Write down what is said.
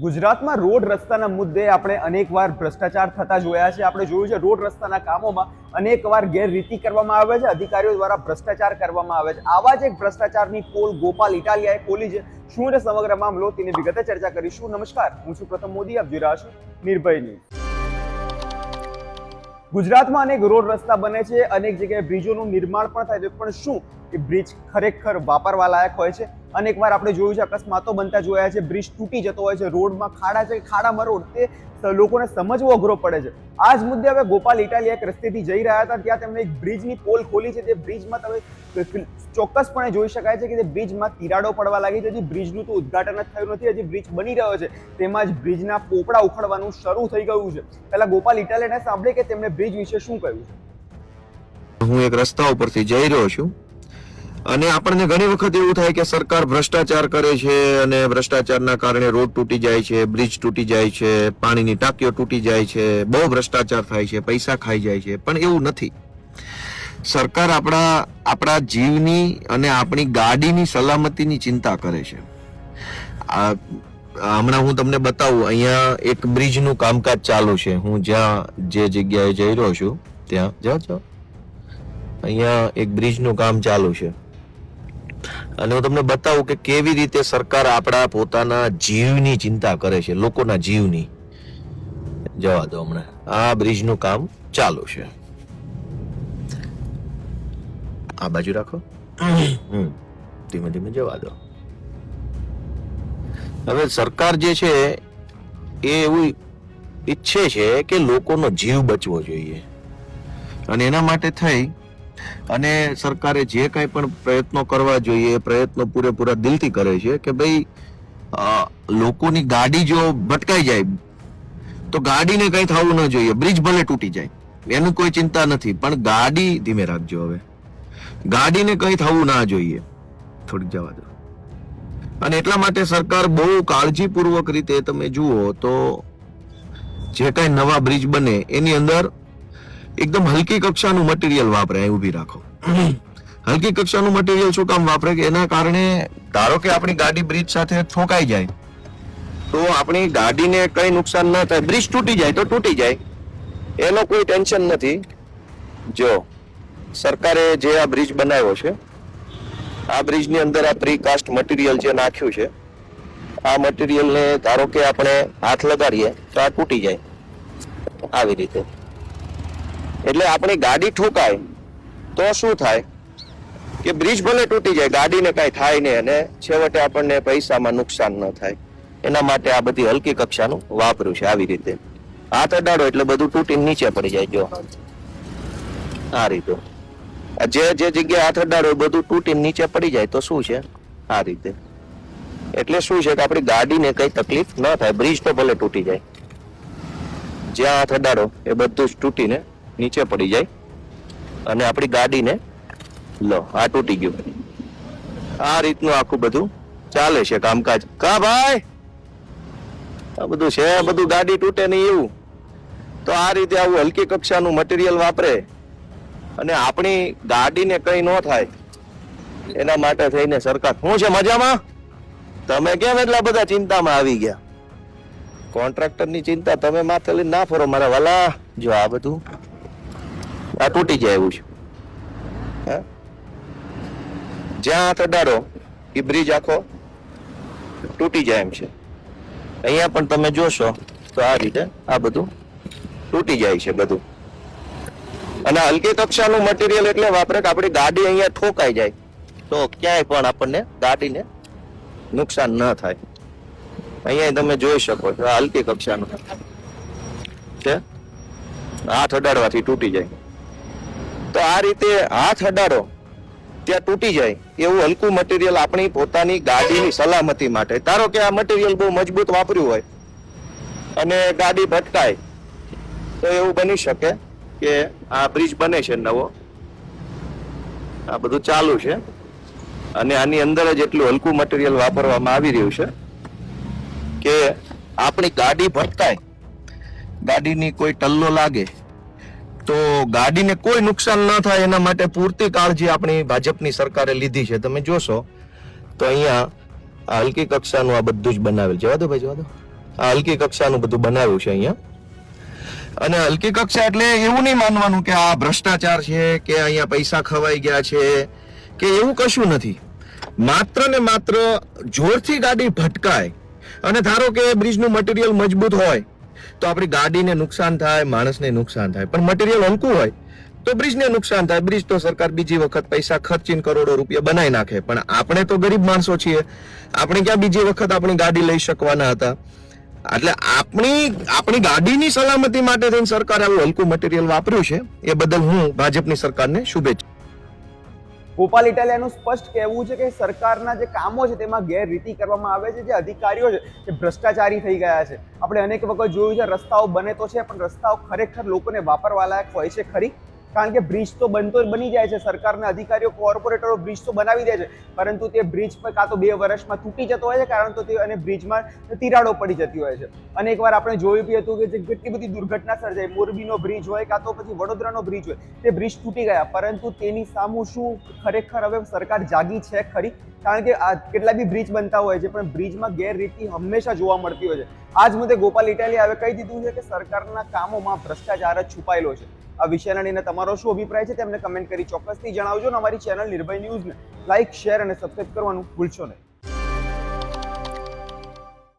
ગુજરાતમાં રોડ રસ્તાના મુદ્દે આપણે અનેકવાર ભ્રષ્ટાચાર થતા જોયા છે. આપણે જોયું છે રોડ રસ્તાના કામોમાં અનેકવાર ગેરરીતિ કરવામાં આવે છે. અધિકારીઓ દ્વારા ભ્રષ્ટાચાર કરવામાં આવે છે. આવા જ એક ભ્રષ્ટાચારની પોલ ગોપાલ ઇટાલિયાએ ખોલી છે. શું છે સમગ્ર મામલો? તેની વિગતે ચર્ચા કરીશું. નમસ્કાર. હું છું પ્રથમ મોદી. આપ જોઈ રહ્યા નિર્ભય ન્યૂઝ. ગુજરાતમાં અનેક રોડ રસ્તા બને છે. અનેક જગ્યાએ બ્રિજોનું નિર્માણ પણ થાય છે. પણ શું? એ બ્રિજ ખરેખર વાપરવા લાયક હોય છે? અનેકવાર આપણે જોયું છે, અકસ્માતો બનતા જોયા છે, બ્રિજ તૂટી જતો હોય છે, રોડમાં ખાડા છે, ખાડામાં રોડ, તે લોકોને સમજવો અઘરો પડે છે. આ જ મુદ્દે હવે ગોપાલ ઇટાલિયા એક રસ્તેથી જઈ રહ્યા હતા, ત્યાં તેમણે એક બ્રિજની પોલ ખોલી છે તે બ્રિજમાં તમે ચોક્કસપણે જોઈ શકાય છે કે તે બ્રિજમાં તિરાડો પડવા લાગી છે, હજી બ્રિજનું તો ઉદ્ઘાટન જ થયું નથી, હજી બ્રિજ બની રહ્યો છે. તેમાં જ બ્રિજના પોપડા ઉખડવાનું શરૂ થઈ ગયું છે. પહેલા ગોપાલ ઇટાલિયાને સાંભળે કે તેમણે બ્રિજ વિશે શું કહ્યું હું એક રસ્તા ઉપરથી જઈ રહ્યો છું. અને આપણને ઘણી વખત એવું થાય કે સરકાર ભ્રષ્ટાચાર કરે છે અને ભ્રષ્ટાચારના કારણે રોડ તૂટી જાય છે, બ્રિજ તૂટી જાય છે, પાણીની ટાંકીઓ તૂટી જાય છે, બહુ ભ્રષ્ટાચાર થાય છે, પૈસા ખાઈ જાય છે, પણ એવું નથી. સરકાર આપણા આપણા જીવની અને આપણી ગાડીની સલામતીની ચિંતા કરે છે. હમણાં હું તમને બતાવું, અહીંયા એક બ્રિજનું કામકાજ ચાલુ છે. હું જ્યાં, જે જગ્યાએ જઈ રહ્યો છું, ત્યાં, જાઓ જાઓ. અહીંયા એક બ્રિજનું કામ ચાલુ છે. અને હું તમને બતાવું કે કેવી રીતે સરકાર આપણા પોતાના જીવની ચિંતા કરે છે, લોકોના જીવની. જવા દો હમણાં. આ બ્રિજનું કામ ચાલુ છે. આ બાજુ રાખો. ધીમે ધીમે જવા દો. હવે સરકાર જે છે એ એવું ઈચ્છે છે કે લોકોનો જીવ બચવો જોઈએ. અને એના માટે થઈ અને સરકારે જે કાંઈ પણ પ્રયત્નો કરવા જોઈએ એ પ્રયત્નો પૂરેપૂરા દિલથી કરે છે કે ભાઈ લોકોની ગાડી જો ભટકાઈ જાય, તો ગાડીને કંઈ થવું ન જોઈએ, બ્રિજ ભલે તૂટી જાય, એનું કોઈ ચિંતા નથી, પણ ગાડી ધીમે રાખજો હવે. ગાડીને કંઈ થવું ના જોઈએ. થોડીક જવા દો. અને એટલા માટે સરકાર બહુ કાળજીપૂર્વક રીતે તમે જુઓ તો, જે કાંઈ નવા બ્રિજ બને, એની અંદર એકદમ હલકી કક્ષાનું મટીરિયલ વાપરે એવું ઊભી રાખો. હલકી કક્ષાનું મટીરિયલ શું કામ વાપરે કે એના કારણે ધારો કે આપણી ગાડી બ્રિજ સાથે ઠોકાઈ જાય, તો આપણી ગાડીને કઈ નુકસાન ન થાય બ્રિજ તૂટી જાય તો તૂટી જાય. એનો કોઈ ટેન્શન નથી. જો, સરકારે જે આ બ્રિજ બનાવ્યો છે, આ બ્રિજની અંદર આ પ્રીકાસ્ટ મટીરિયલ જે નાખ્યું છે, આ મટીરિયલને ધારો કે આપણે હાથ લગાડીએ તો આ તૂટી જાય. આવી રીતે. એટલે આપણી ગાડી ઠોકાય, તો શું થાય? કે બ્રિજ ભલે તૂટી જાય, ગાડીને કાંઈ થાય નહીં અને છેવટે આપણને પૈસામાં નુકસાન ન થાય. એના માટે આ બધી હલકી કક્ષાનું વાપર્યું છે આવી રીતે. હાથ અડાડો એટલે બધું તૂટીને નીચે પડી જાય, જો. આ રીતે. જે જે જગ્યાએ હાથ અડાડો બધું તૂટીને નીચે પડી જાય, તો શું છે? આ રીતે. એટલે શું છે કે આપણી ગાડીને કઈ તકલીફ ન થાય, બ્રિજ તો ભલે તૂટી જાય. જ્યાં હાથ અડાડો એ બધું જ તૂટીને નીચે પડી જાય અને આપણી ગાડીને લો, આ તૂટી ગયું. આ રીતનું આખું બધું ચાલે છે કામકાજ. કા ભાઈ? આ બધું છે બધું ગાડી તૂટે નહીં એવું. તો આ રીતે આવું હલકી કક્ષાનું મટીરિયલ વાપરે અને આપણી ગાડીને કઈ ન થાય એના માટે થઈને સરકાર શું છે મજામાં? તમે કેમ એટલા બધા ચિંતામાં આવી ગયા? કોન્ટ્રાક્ટરની ચિંતા તમે માથે લઈને ના ફરો મારા વાલા. જો આ બધું આ તૂટી જાય એવું છે? જ્યાં હાથ અડાડો એ બ્રિજ આખો તૂટી જાય એમ છે. અહીંયા પણ તમે જોશો તો આ રીતે આ બધું તૂટી જાય છે બધું. અને હલકી કક્ષાનું મટીરિયલ એટલે વાપરે કે આપણી ગાડી અહીંયા ઠોકાઈ જાય. તો ક્યાંય પણ આપણને ગાડીને નુકસાન ન થાય. અહીંયા તમે જોઈ શકો છો આ હલકી કક્ષાનું છે. હાથ અડાડવાથી તૂટી જાય. તો આ રીતે હાથ અડાડો, ત્યાં તૂટી જાય. એવું હલકું મટીરિયલ આપણી પોતાની ગાડીની સલામતી માટે. ધારો કે આ મટીરિયલ બહુ મજબૂત વાપર્યું હોય અને ગાડી ભટકાય, તો એવું બની શકે કે આ બ્રિજ બને છે નવો. આ બધું ચાલુ છે. અને આની અંદર જ એટલું હલકું મટીરિયલ વાપરવામાં આવી રહ્યું છે કે આપણી ગાડી ભટકાય. ગાડીની કોઈ ટલ્લો લાગે તો ગાડીને કોઈ નુકસાન ન થાય એના માટે પૂરતી કાળજી આપણી ભાજપની સરકારે લીધી છે. તમે જોશો તો અહીંયા હલકી કક્ષાનું આ બધું જ બનાવેલ જવા દો ભાઈ, જવા દો. આ હલકી કક્ષાનું બધું બનાવ્યું છે અહીંયા. અને હલકી કક્ષા એટલે એવું નહીં માનવાનું કે આ ભ્રષ્ટાચાર છે, કે અહીંયા પૈસા ખવાઈ ગયા છે, કે એવું કશું નથી. માત્ર ને માત્ર જોરથી ગાડી ભટકાય. અને ધારો કે બ્રિજનું મટીરિયલ મજબૂત હોય તો આપણી ગાડીને નુકસાન થાય, માણસને નુકસાન થાય. પણ મટીરિયલ હલકું હોય તો બ્રિજને નુકસાન થાય. બ્રિજ તો સરકાર બીજી વખત પૈસા ખર્ચીને કરોડો રૂપિયા બનાવી નાખે. પણ આપણે તો ગરીબ માણસો છીએ. આપણે ક્યાં બીજી વખત આપણી ગાડી લઈ શકવાના હતા? એટલે આપણી આપણી ગાડીની સલામતી માટે થઈને સરકારે આવું હલકું મટીરિયલ વાપર્યું છે. એ બદલ હું ભાજપની સરકારને શુભેચ્છા ગોપાલ ઇટાલિયાનું સ્પષ્ટ કહેવું છે કે સરકારના જે કામો છે તેમાં ગેરરીતિ કરવામાં આવે છે, જે અધિકારીઓ છે તે ભ્રષ્ટાચારી થઈ ગયા છે. આપણે અનેક વખત જોયું છે, રસ્તાઓ બને તો છે, પણ રસ્તાઓ ખરેખર લોકોને વાપરવા લાયક હોય છે ખરી? કારણ કે બ્રિજ તો બનતો બની જાય છે. સરકારના અધિકારીઓ, કોર્પોરેટરો બ્રિજ તો બનાવી દે છે. પરંતુ તે બ્રિજ પર કાં તો બે વર્ષમાં તૂટી જતો હોય છે, કારણ તો તે અને બ્રિજમાં તિરાડો પડી જતી હોય છે. અને એકવાર આપણે જોયું બી હતું કે જે કેટલી બધી દુર્ઘટના સર્જાય, મોરબીનો બ્રિજ હોય કાં તો પછી વડોદરાનો બ્રિજ હોય, તે બ્રિજ તૂટી ગયા. પરંતુ તેની સામું શું ખરેખર હવે સરકાર જાગી છે ખરી? કારણ કે આ કેટલા બી બ્રિજ બનતા હોય છે, પણ બ્રિજમાં ગેરરીતિ હંમેશા જોવા મળતી હોય છે. આજ મુદ્દે ગોપાલ ઇટાલી હવે કહી દીધું છે કે સરકારના કામોમાં ભ્રષ્ટાચાર જ છુપાયેલો છે. આ વિષયના લઈને તમારો શું અભિપ્રાય છે તેમને કમેન્ટ કરી ચોક્કસથી જણાવજો અને અમારી ચેનલ નિર્ભય ન્યૂઝને લાઇક, શેર અને સબસ્ક્રાઇબ કરવાનું ભૂલશો નહીં.